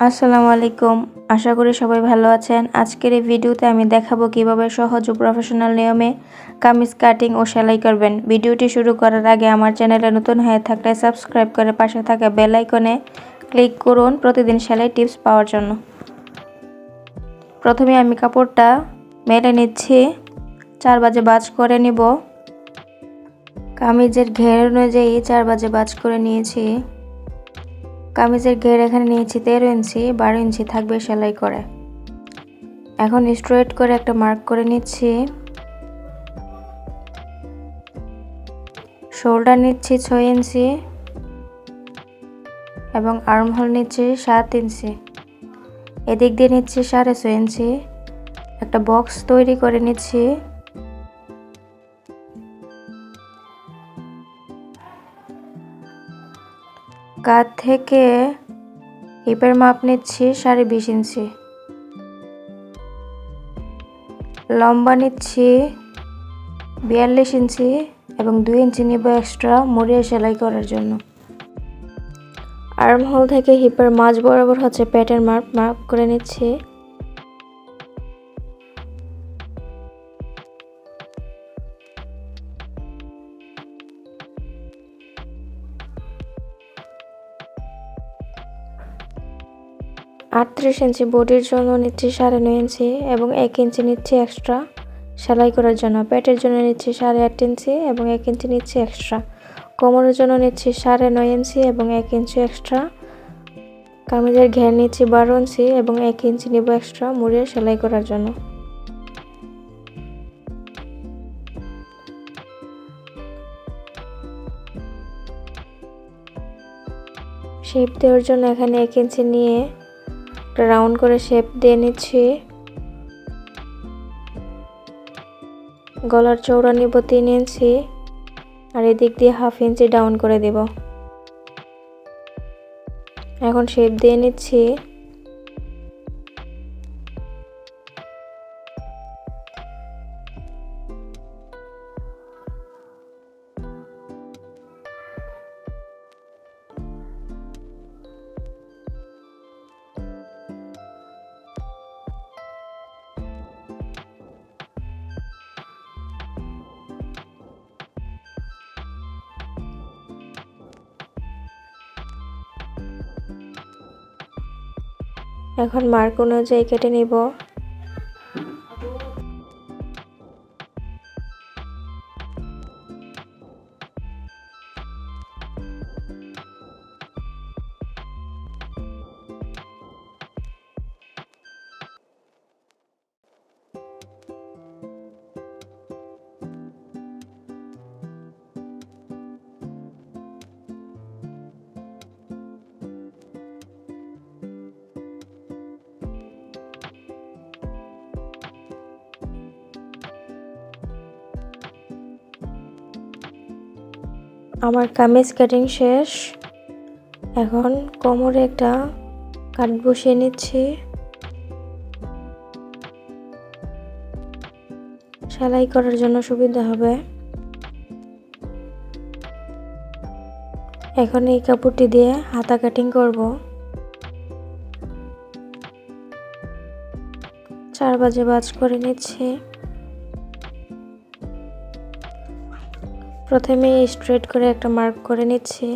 আসসালামু আলাইকুম। আশা করি সবাই ভালো আছেন। আজকের এই ভিডিওতে আমি দেখাবো কীভাবে সহজ ও প্রফেশনাল নিয়মে কামিজ কাটিং ও সেলাই করবেন। ভিডিওটি শুরু করার আগে আমার চ্যানেলে নতুন হয়ে থাকলে সাবস্ক্রাইব করে পাশে থাকা বেল আইকনে ক্লিক করুন প্রতিদিন সেলাই টিপস পাওয়ার জন্য। প্রথমে আমি কাপড়টা মেলে নিচ্ছি। চার বাজে বাজ করে নিব। কামিজের ঘের অনুযায়ী চার বাজে বাজ করে নিয়েছি। কামিজের ঘের এখানে নিয়েছি তেরো ইঞ্চি, বারো ইঞ্চি থাকবে সেলাই করে। এখন স্ট্রেট করে একটা মার্ক করে নিচ্ছি। শোল্ডার নিচ্ছি ছয় ইঞ্চি এবং আর্ম হোল নিচ্ছি সাত ইঞ্চি। এদিক দিয়ে নিচ্ছি সাড়ে ছয় ইঞ্চি। একটা বক্স তৈরি করে নিচ্ছি। কাঁধ থেকে হিপের মাপ নিচ্ছি সাড়ে বিশ ইঞ্চি। লম্বা নিচ্ছি বিয়াল্লিশ ইঞ্চি এবং দুই ইঞ্চি নিব এক্সট্রা মুড়িয়ে সেলাই করার জন্য। আর্ম হোল থেকে হিপের মাঝ বরাবর হচ্ছে প্যাটের মাপ মাপ করে নিচ্ছি। আটত্রিশ ইঞ্চি বডির জন্য নিচ্ছি সাড়ে নয় ইঞ্চি এবং এক ইঞ্চি নিচ্ছি এক্সট্রা সেলাই করার জন্য প্যাটের জন্য নিচ্ছি সাড়ে আট ইঞ্চি এবং এক ইঞ্চি নিচ্ছি এক্সট্রা কোমরের জন্য নিচ্ছি সাড়ে নয় ইঞ্চি এবং এক ইঞ্চি এক্সট্রা কামিজের ঘের নিচ্ছি বারো ইঞ্চি এবং এক ইঞ্চি নিব এক্সট্রা মুড়িয়ে সেলাই করার জন্য। শেপ দেওয়ার জন্য এখানে এক ইঞ্চি নিয়ে একটা রাউন্ড করে শেপ দিয়ে নিচ্ছি। গলার চৌড়া নিব তিন ইঞ্চি আর এদিক দিয়ে হাফ ইঞ্চি ডাউন করে দেব। এখন শেপ দিয়ে নিচ্ছি। এখন মার্ক অনুযায়ী কেটে নিব। আমার কামিজ কাটিং শেষ। এখন কোমরে একটা কাট বসিয়ে নিচ্ছি। সেলাই করার জন্য সুবিধা হবে। এখন এই কাপড়টি দিয়ে হাতা কাটিং করব। চার বাজে বাজ করে নিচ্ছি। প্রথমে স্ট্রেট করে একটা মার্ক করে নিচ্ছি।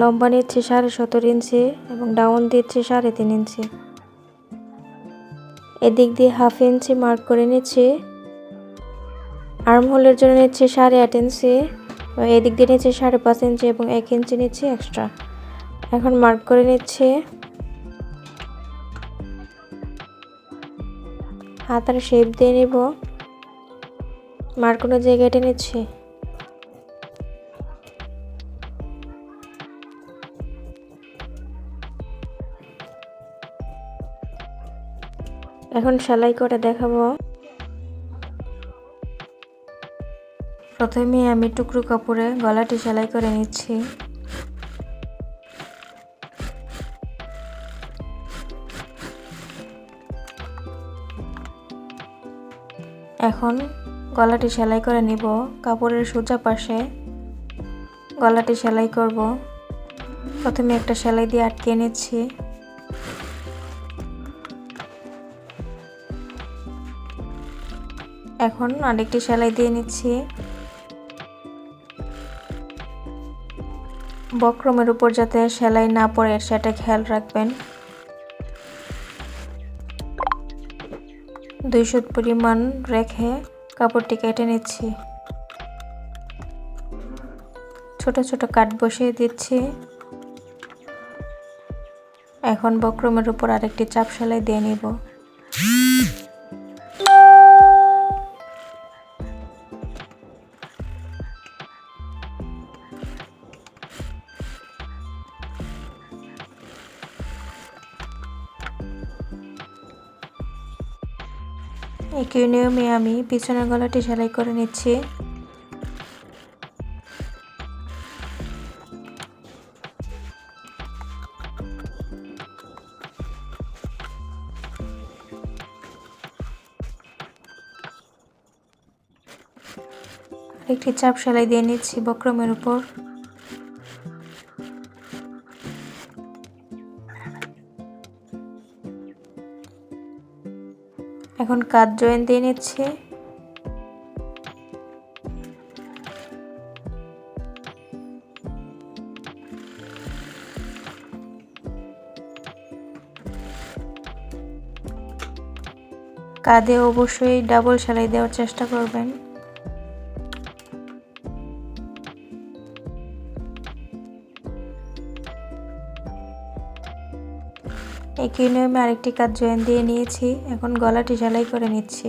লম্বা নিচ্ছি সাড়ে সতেরো ইঞ্চি এবং ডাউন দিচ্ছি সাড়ে তিন ইঞ্চি। এদিক দিয়ে হাফ ইঞ্চি মার্ক করে নিচ্ছি। আর্ম হোলের জন্য নিচ্ছি সাড়ে আট ইঞ্চি এদিক দিয়ে নিচ্ছি সাড়ে পাঁচ ইঞ্চি এবং এক ইঞ্চি নিচ্ছি এক্সট্রা এখন মার্ক করে নিচ্ছি। হাতার শেপ দিয়ে নিব। মার কোনো জায়গায় কেটে নিচ্ছি এখন সেলাই করে দেখাবো? প্রথমে আমি টুকরো কাপড়ে গলাটি সেলাই করে নিচ্ছি। এখন গলাটি সেলাই করে নিব। কাপড়ের সোজা পাশে গলাটি সেলাই করব। প্রথমে একটা সেলাই দিয়ে আটকে নিচ্ছি। এখন আরেকটি সেলাই দিয়ে নিচ্ছি। বক্রমের উপর যাতে সেলাই না পড়ে, সেটা খেয়াল রাখবেন। দুই পরিমাণ রেখে কাপড়টি কেটে নিচ্ছি। ছোট ছোট কাট বসিয়ে দিচ্ছি। এখন বক্রমের উপর আরেকটি চাপ সেলাই দিয়ে নিব। একই নিয়মে আমি পিছনের গলাটি সেলাই করে নিচ্ছি। একটি চাপ সেলাই দিয়ে নিচ্ছি বক্রমের উপর। এখন কাজ জয়েন দিয়ে নিচ্ছে? কাঁধে অবশ্যই ডাবল সেলাই দেওয়ার চেষ্টা করবেন। একই নিয়মে আরেকটি কাজ জয়েন দিয়ে নিয়েছি? এখন গলাটি সেলাই করে নিচ্ছি।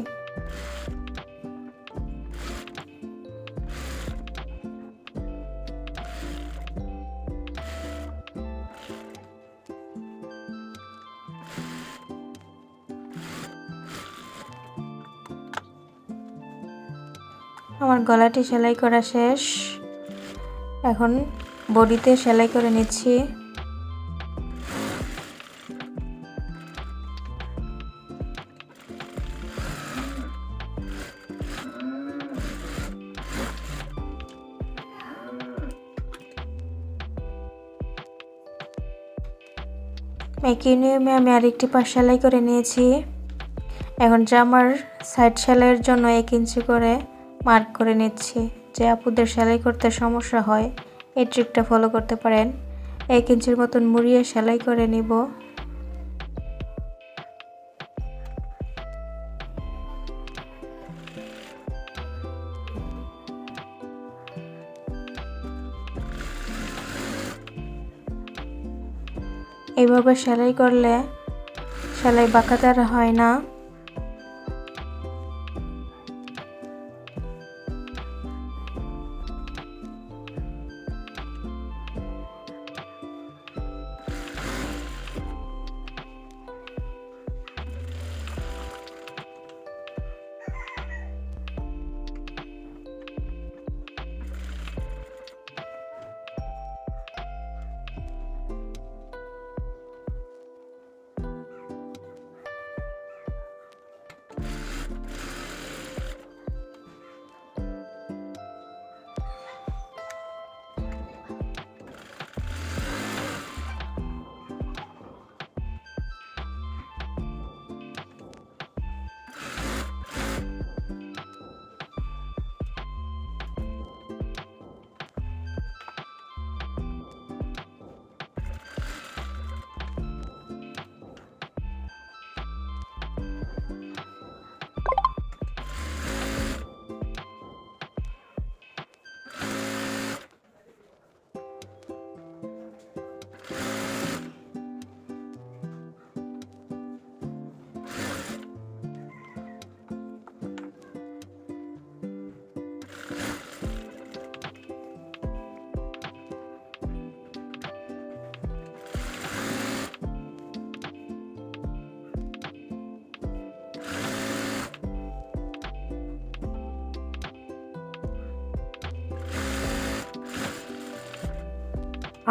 আমার গলাটি সেলাই করা শেষ। এখন বডিতে সেলাই করে নিচ্ছি। একই নিয়মে আমি আরেকটি পাশ সেলাই করে নিয়েছি। এখন জামার সাইড সেলাইয়ের জন্য এক ইঞ্চি করে মার্ক করে নিচ্ছি। যে আপুদের সেলাই করতে সমস্যা হয়, এই ট্রিকটা ফলো করতে পারেন। এক ইঞ্চির মতন মুড়িয়ে সেলাই করে নিব। এইভাবে সেলাই করলে সেলাই বাঁকাতার হয় না।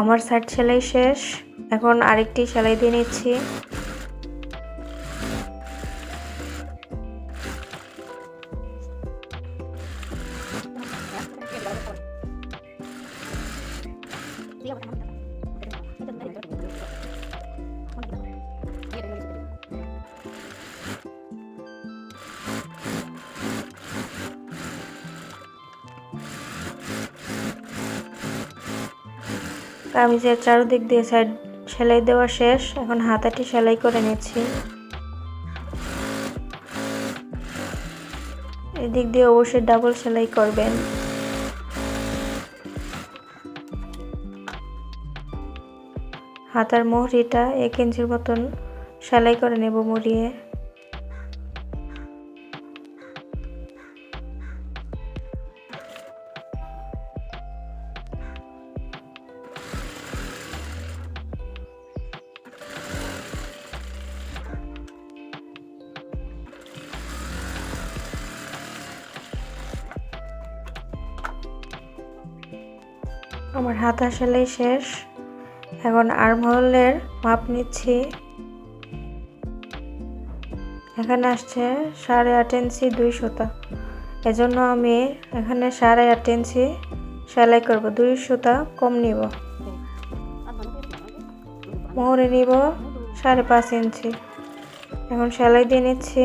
আমার সাইড সেলাই শেষ এখন আরেকটি সেলাই দিয়ে নিচ্ছি। কামিজের চারদিক দিয়ে সাইড সেলাই দেওয়া শেষ। এখন হাতাটি সেলাই করে নিচ্ছি। এদিক দিয়ে অবশ্যই ডাবল সেলাই করবেন। হাতার মোহরিটা এক ইঞ্চির মতন সেলাই করে নেব মুড়িয়ে। আমার হাতা সেলাই শেষ। এখন আর্মহলের মাপ নিচ্ছি। এখানে আসছে সাড়ে আট ইঞ্চি দুই সুতা। এজন্য আমি এখানে সাড়ে আট ইঞ্চি সেলাই করব। দুই সুতা কম নিব। মোহরে নিব সাড়ে পাঁচ ইঞ্চি। এখন সেলাই দিয়ে নিচ্ছি।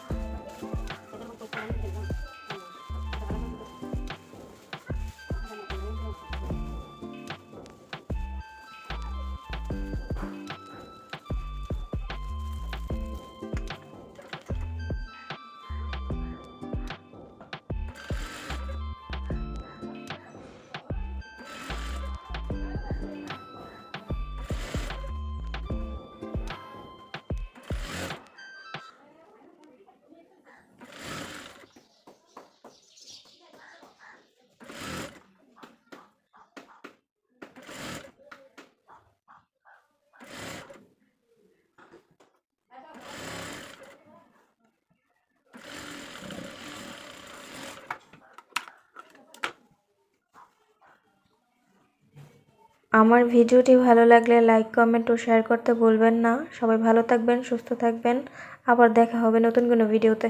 আমার ভিডিওটি ভালো লাগলে লাইক, কমেন্ট ও শেয়ার করতে ভুলবেন না। সবাই ভালো থাকবেন, সুস্থ থাকবেন। আবার দেখা হবে নতুন কোনো ভিডিওতে।